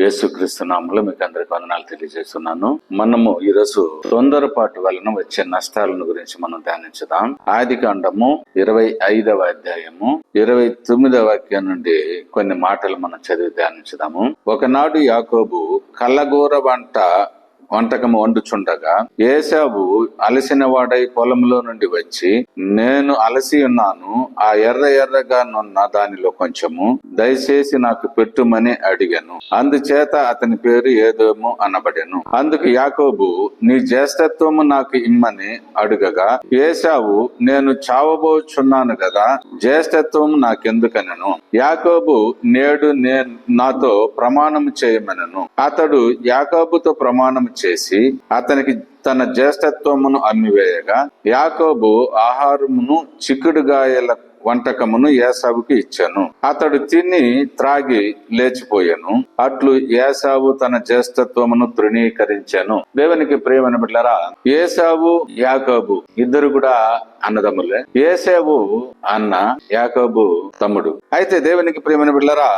యేసుక్రీస్తు నామంలో మీకు అందరికి వందనాలు తెలియజేస్తున్నాను. మనము ఈరోజు తొందరపాటు వలన వచ్చే నష్టాలను గురించి మనం ధ్యానించుదాం. ఆది కాండము ఇరవై ఐదవ అధ్యాయము ఇరవై తొమ్మిదవ వాక్యం నుండి కొన్ని మాటలు మనం చదివి ధ్యానించుదాము. ఒకనాడు యాకోబు కళ్ళగూర వంట వంటకము వండుచుండగా ఏసాబు అలసిన వాడై పొలంలో నుండి వచ్చి నేను అలసి ఉన్నాను ఆ ఎర్ర ఎర్రగా నున్న దానిలో కొంచెము దయచేసి నాకు పెట్టుమని అడిగాను. అందుచేత అతని పేరు ఏదోము అనబడెను. అందుకు యాకోబు నీ జ్యేష్ఠత్వము నాకు ఇమ్మని అడుగగా ఏసావు నేను చావబోచున్నాను కదా జ్యేష్ఠత్వం నాకెందుకనను? యాకోబు నేడు నేను నాతో ప్రమాణం చేయమనను. అతడు యాకోబుతో ప్రమాణం చేసి అతనికి తన జ్యేష్ఠత్వమును అమ్మివేయగా యాకోబు ఆహారమును చిక్కుడుగాయల వంటకమును ఏసావుకి ఇచ్చాను. అతడు తిని త్రాగి లేచిపోయాను. అట్లు ఏసావు తన జ్యేష్ఠత్వమును తృణీకరించాను. దేవునికి ప్రేమని బిడ్డరా ఏసావు యాకోబు ఇద్దరు కూడా అన్నదమ్ములే. ఏసావు అన్న యాకోబు తమ్ముడు. అయితే దేవునికి ప్రేమని బిడ్డరా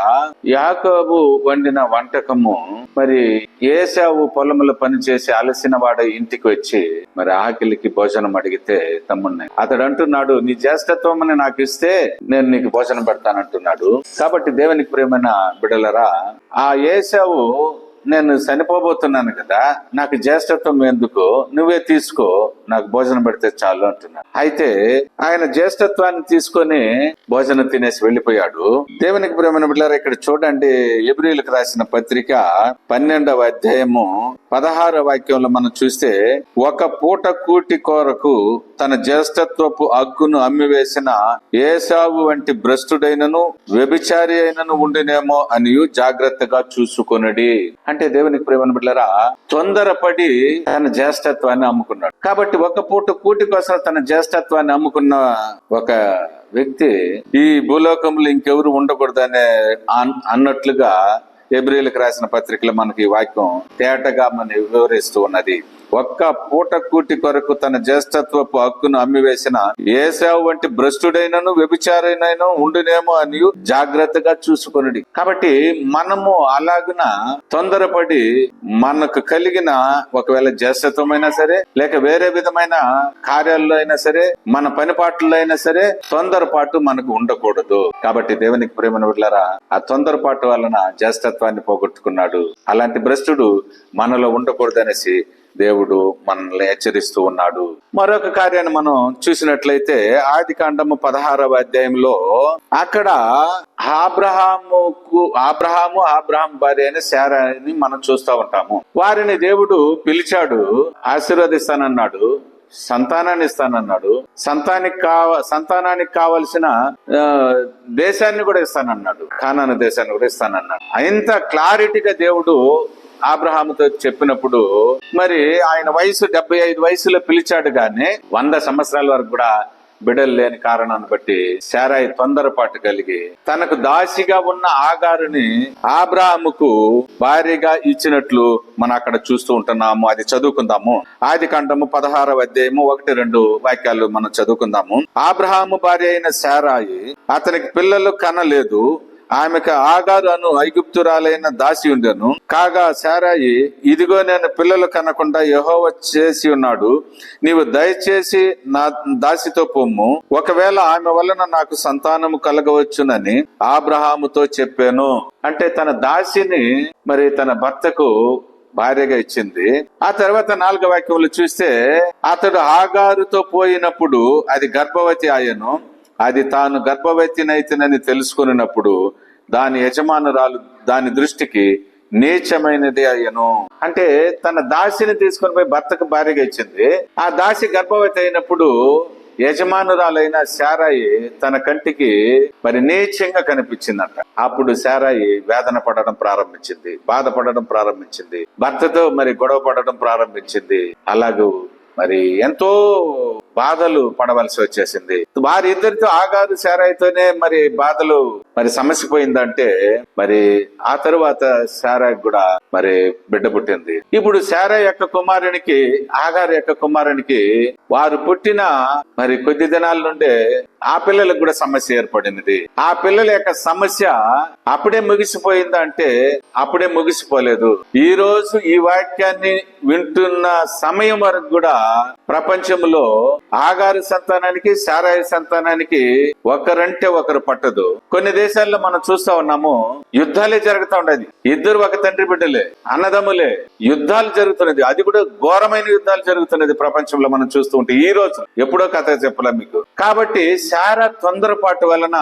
యాకోబు వండిన వంటకము మరి ఏసావు పొలములో పనిచేసి అలసిన వాడ ఇంటి ఇంటికి వచ్చి మరి ఆకలికి భోజనం అడిగితే తమ్ముడిని అతడు అంటున్నాడు నీ జ్యేష్ఠత్వం నాకు ఇస్తే నేను నీకు భోజనం పెడతానంటున్నాడు కాబట్టి దేవునికి ప్రేమైన బిడలరా ఆ ఏసావు నేను చనిపోబోతున్నాను కదా నాకు జ్యేష్ఠత్వం ఎందుకు? నువ్వే తీసుకో నాకు భోజనం పెడితే చాలు అంటున్నాడు. అయితే ఆయన జ్యేష్ఠత్వాన్ని తీసుకొని భోజనం తినేసి వెళ్ళిపోయాడు. దేవునికి ప్రేమైన బిడ్డారా ఇక్కడ చూడండి ఎబ్రిలకు రాసిన పత్రిక పన్నెండవ అధ్యాయము పదహార వాక్యంలో మనం చూస్తే ఒక పూట కూటి కోరకు తన జ్యేష్ఠత్వపు అగ్గును అమ్మివేసిన ఏసావు వంటి భ్రష్టుడైనను వ్యభిచారి అయినను ఉండినేమో అని జాగ్రత్తగా చూసుకొనడి. అంటే దేవునికి ప్రేమను బిడ్డరా తొందరపడి తన జ్యేష్ఠత్వాన్ని అమ్ముకున్నాడు. కాబట్టి ఒక పూట కూటి కోసం తన జ్యేష్ఠత్వాన్ని అమ్ముకున్న ఒక వ్యక్తి ఈ భూలోకంలో ఇంకెవరు ఉండకూడదనే అనే అన్నట్లుగా ఎబ్రిల్కి రాసిన పత్రికలో మనకి ఈ వాక్యం తేటగా మన వివరిస్తూ ఉన్నది. ఒక్క పూట కూటి కొరకు తన జ్యేష్ఠత్వపు హక్కును అమ్మివేసిన ఏసావు వంటి భ్రష్టుడైనను వ్యభిచారైనను ఉండునేమో అని జాగ్రత్తగా చూసుకొనిడి. కాబట్టి మనము అలాగున తొందరపడి మనకు కలిగిన ఒకవేళ జ్యేష్ఠత్వమైనా సరే లేక వేరే విధమైన కార్యాల్లో అయినా సరే మన పనిపాట్లలో అయినా సరే తొందరపాటు మనకు ఉండకూడదు. కాబట్టి దేవునికి ప్రేమను బిడ్డలారా ఆ తొందరపాటు వలన జ్యేష్ఠత్వాన్ని పోగొట్టుకున్నాడు. అలాంటి భ్రష్టుడు మనలో ఉండకూడదనేసి దేవుడు మనల్ని హెచ్చరిస్తూ ఉన్నాడు. మరొక కార్యాన్ని మనం చూసినట్లయితే ఆది కాండము పదహారవ అధ్యాయంలో అక్కడ ఆబ్రహాముకు ఆబ్రహాము ఆబ్రహాం భార్య అయిన శారాని మనం చూస్తూ ఉంటాము. వారిని దేవుడు పిలిచాడు ఆశీర్వదిస్తానన్నాడు సంతానాన్ని ఇస్తానన్నాడు సంతానికి కావ సంతానానికి కావలసిన దేశాన్ని కూడా ఇస్తానన్నాడు కానాను దేశాన్ని కూడా ఇస్తానన్నాడు. ఇంత క్లారిటీగా దేవుడు ఆబ్రహాముతో చెప్పినప్పుడు మరి ఆయన వయసు డెబ్బై ఐదు వయసులో పిలిచాడు గాని వంద సంవత్సరాల వరకు కూడా బిడలు లేని కారణాన్ని బట్టి శారాయి తొందరపాటు కలిగి తనకు దాసిగా ఉన్న ఆగారుని ఆబ్రాహముకు భార్యగా ఇచ్చినట్లు మనం అక్కడ చూస్తూ ఉంటున్నాము. అది చదువుకుందాము. ఆది కాండము పదహారవ అధ్యాయము ఒకటి రెండు వాక్యాలు మనం చదువుకుందాము. ఆబ్రహాము భార్య అయిన శారాయి అతనికి పిల్లలు కనలేదు. ఆమెకు ఆగారు అను ఐగుప్తురాలైన దాసి ఉండెను. కాగా సారాయి ఇదిగో నేను పిల్లలు కనకుండా యహోవ చేసి ఉన్నాడు. నీవు దయచేసి నా దాసితో పొమ్ము. ఒకవేళ ఆమె వలన నాకు సంతానము కలగవచ్చునని ఆబ్రహాముతో చెప్పాను. అంటే తన దాసిని మరి తన భర్తకు భార్యగా ఇచ్చింది. ఆ తర్వాత నాలుగో వాక్యంలో చూస్తే అతడు ఆగారుతో పోయినప్పుడు అది గర్భవతి ఆయను అది తాను గర్భవతినైతేనని తెలుసుకున్నప్పుడు దాని యజమానురాలు దాని దృష్టికి నీచమైనది అయ్యను. అంటే తన దాసిని తీసుకుని పోయి భర్తకు భార్యగా ఇచ్చింది. ఆ దాసి గర్భవతి అయినప్పుడు యజమానురాలైన శారాయి తన కంటికి మరి నీచంగా కనిపించిందంట. అప్పుడు శారాయి వేదన పడడం ప్రారంభించింది బాధపడడం ప్రారంభించింది భర్తతో మరి గొడవ పడడం ప్రారంభించింది. అలాగూ మరి ఎంతో బాధలు పడవలసి వచ్చేసింది. వారిద్దరితో ఆగారు శారాయితోనే మరి బాధలు మరి సమస్య పోయిందంటే మరి ఆ తరువాత సారాయి కూడా మరి బిడ్డ పుట్టింది. ఇప్పుడు శారా యొక్క కుమారునికి ఆగారు యొక్క కుమారునికి వారు పుట్టిన మరి కొద్ది దినాల నుండే ఆ పిల్లలకు కూడా సమస్య ఏర్పడినది ఆ పిల్లల యొక్క సమస్య అప్పుడే ముగిసిపోయిందంటే అప్పుడే ముగిసిపోలేదు. ఈ రోజు ఈ వాక్యాన్ని వింటున్న సమయం వరకు కూడా ప్రపంచంలో ఆగారు సంతానానికి సారాయి సంతానానికి ఒకరంటే ఒకరు పట్టదు. కొన్ని దేశాల్లో మనం చూస్తా ఉన్నాము యుద్ధాలే జరుగుతూ ఉండేది. ఇద్దరు ఒక తండ్రి బిడ్డలే అన్నదమ్ములే. యుద్ధాలు జరుగుతున్నది. అది కూడా ఘోరమైన యుద్ధాలు జరుగుతున్నది ప్రపంచంలో మనం చూస్తూ ఉంటే ఈ రోజు. ఎప్పుడో కథ చెప్పలే మీకు? కాబట్టి శారా తొందరపాటు వలన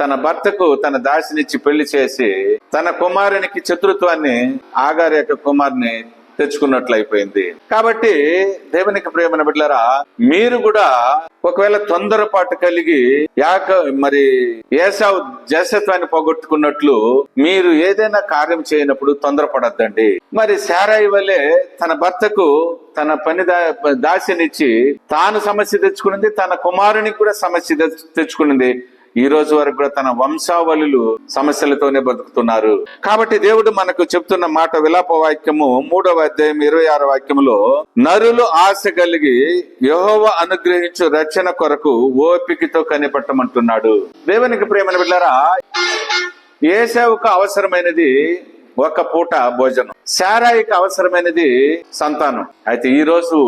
తన భర్తకు తన దాసినిచ్చి పెళ్ళి చేసి తన కుమారునికి శత్రుత్వాన్ని ఆగారి యొక్క కుమార్ని తెచ్చుకున్నట్లు అయిపోయింది కాబట్టి దేవునికి ప్రేమను బిడ్డలారా మీరు కూడా ఒకవేళ తొందరపాటు కలిగి యాక మరి ఏసావు జసత్వాన్ని పోగొట్టుకున్నట్లు మీరు ఏదైనా కార్యం చేయనప్పుడు తొందరపడద్దండి. మరి శారాయి వలె తన భర్తకు తన పని దాసినిచ్చి తాను సమస్య తెచ్చుకున్నది తన కుమారునికి కూడా సమస్య తెచ్చు- తెచ్చుకున్నది ఈ రోజు వరకు కూడా తన వంశావళులు సమస్యలతోనే బతుకుతున్నారు. కాబట్టి దేవుడు మనకు చెప్తున్న మాట విలాప వాక్యము మూడవ అధ్యాయం ఇరవై ఆరు వాక్యములో నరులు ఆశ కలిగి యహోవ అనుగ్రహించు రచన కొరకు ఓపికతో కనిపెట్టమంటున్నాడు. దేవునికి ప్రేమను బిడ్డారా ఏసావుకు అవసరమైనది ఒక పూట భోజనం శారాయికి అవసరమైనది సంతానం. అయితే ఈ రోజు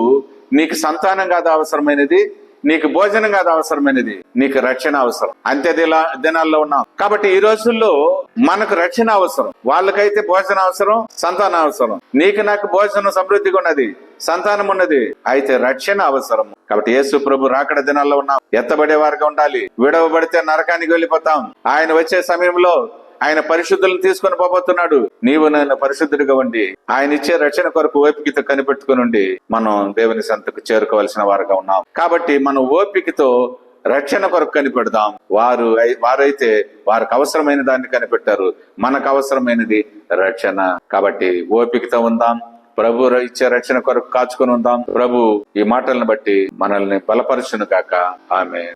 నీకు సంతానం కాదు అవసరమైనది నీకు భోజనం కాదు అవసరమైనది నీకు రక్షణ అవసరం. అంతే దిలా- దినాల్లో ఉన్నాం. కాబట్టి ఈ రోజుల్లో మనకు రక్షణ అవసరం. వాళ్ళకైతే భోజనం అవసరం సంతానం అవసరం. నీకు నాకు భోజనం సమృద్ధిగా ఉన్నది సంతానం ఉన్నది అయితే రక్షణ అవసరం. కాబట్టి యేసు ప్రభు రాకడ దినాల్లో ఉన్నాం. ఎత్తబడే వారుగా ఉండాలి. విడవబడితే నరకానికి వెళ్ళిపోతాం. ఆయన వచ్చే సమయంలో ఆయన పరిశుద్ధులను తీసుకొని పోబోతున్నాడు. నీవు నన్ను పరిశుద్ధుడిగా ఉండి ఆయన ఇచ్చే రక్షణ కొరకు ఓపికతో కనిపెట్టుకుని ఉండి మనం దేవుని సంతకు చేరుకోవాల్సిన వారుగా ఉన్నాం. కాబట్టి మనం ఓపికతో రక్షణ కొరకు కనిపెడదాం. వారు వారైతే వారికి అవసరమైన దాన్ని కనిపెట్టారు. మనకు అవసరమైనది రక్షణ. కాబట్టి ఓపికతో ఉందాం. ప్రభు ఇచ్చే రక్షణ కొరకు కాచుకొని ఉందాం. ప్రభు ఈ మాటలను బట్టి మనల్ని బలపరచును కాక ఆమె